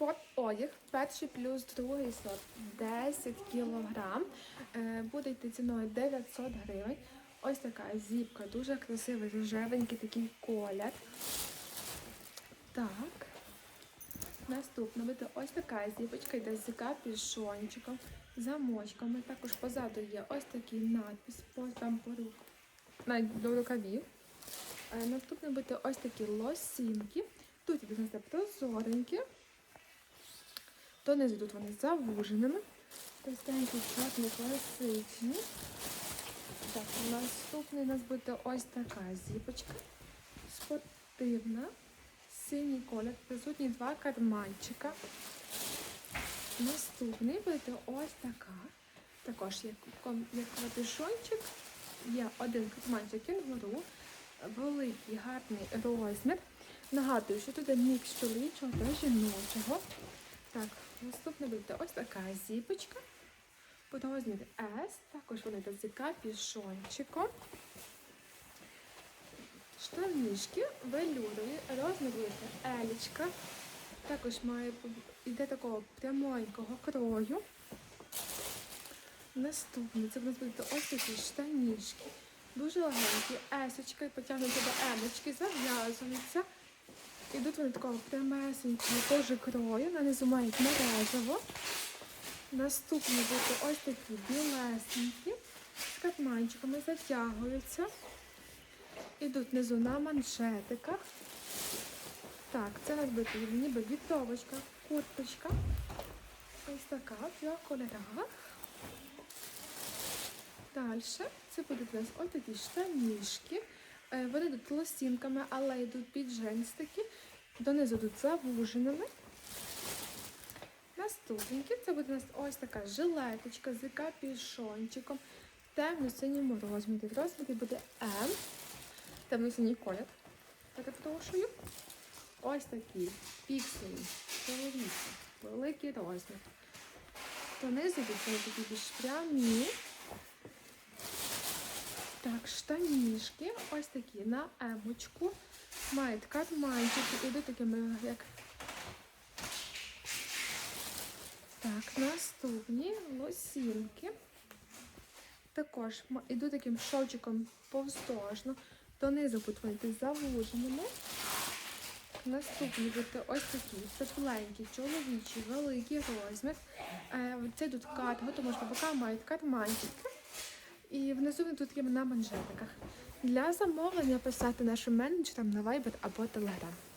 Спорт одяг, перший плюс другий сорт 10 кілограм. Е, Буде йти ціною 900 гривень. Ось така зіпка, дуже красивий, рожевенький такий колір. Так. Наступно буде ось така зіпочка, йде з капюшончиком, замочками. Також позаду є ось такий надпис по рук, навіть до рукавів. Е, Наступне буде ось такі лосінки. Тут у нас прозоренькі. Донизу тут вони завуженими. Простенькі, чорні, класичні. Так, наступний у нас буде ось така зіпочка. Спортивна. Синій колір. Присутні два карманчика. Наступний буде ось така. Також ком- як. Є один карманчик кінгуру. Великий гарний розмір. Нагадую, що тут є мікс чоловічого та жіночого. Так, наступне буде ось така зіпочка. По розмірі S. Також вони йдуть з капюшончиком. Штанішки велюрові, розмір буде елічка. Також має йде такого прямонького крою. Наступне це в нас будуть ось такі штанішки. Дуже легенькі, есочки, потягнуті до емочки, зав'язуються. Ідуть вони такого прямесенького теж крою, нанизу мають мережево. Наступні будуть ось такі білесенькі, з катманчиками затягуються. Ідуть внизу на маншетиках. Так, це у нас буде ніби вітовочка, курточка. Ось така в трьох кольорах. Далі це будуть у нас ось такі штанішки. Е, Вони йдуть лосінками, але йдуть під джинстики. Донизу тут завуженими. Наступненькі це буде у нас ось така жилеточка з капюшончиком в темно-синьому розмірі. В розмірі буде М. Темно-синій колір. Перепрошую. Ось такі пікселі, великий розмір. Донизу тут такі більш прямі. Так, штанішки, ось такі на емочку. Мають карманчики, ідуть такими, як. Так, наступні лосінки. Також ідуть таким шовчиком повздовжно. Донизу будуть вони завуженими. Наступні будуть ось такі тепленькі, чоловічі, великий розмір. Е, Це йдуть карго, тому що по бокам мають карманчики. І внизу вони тут є на манжетиках. Для замовлення писати нашим менеджерам на Viber або Telegram.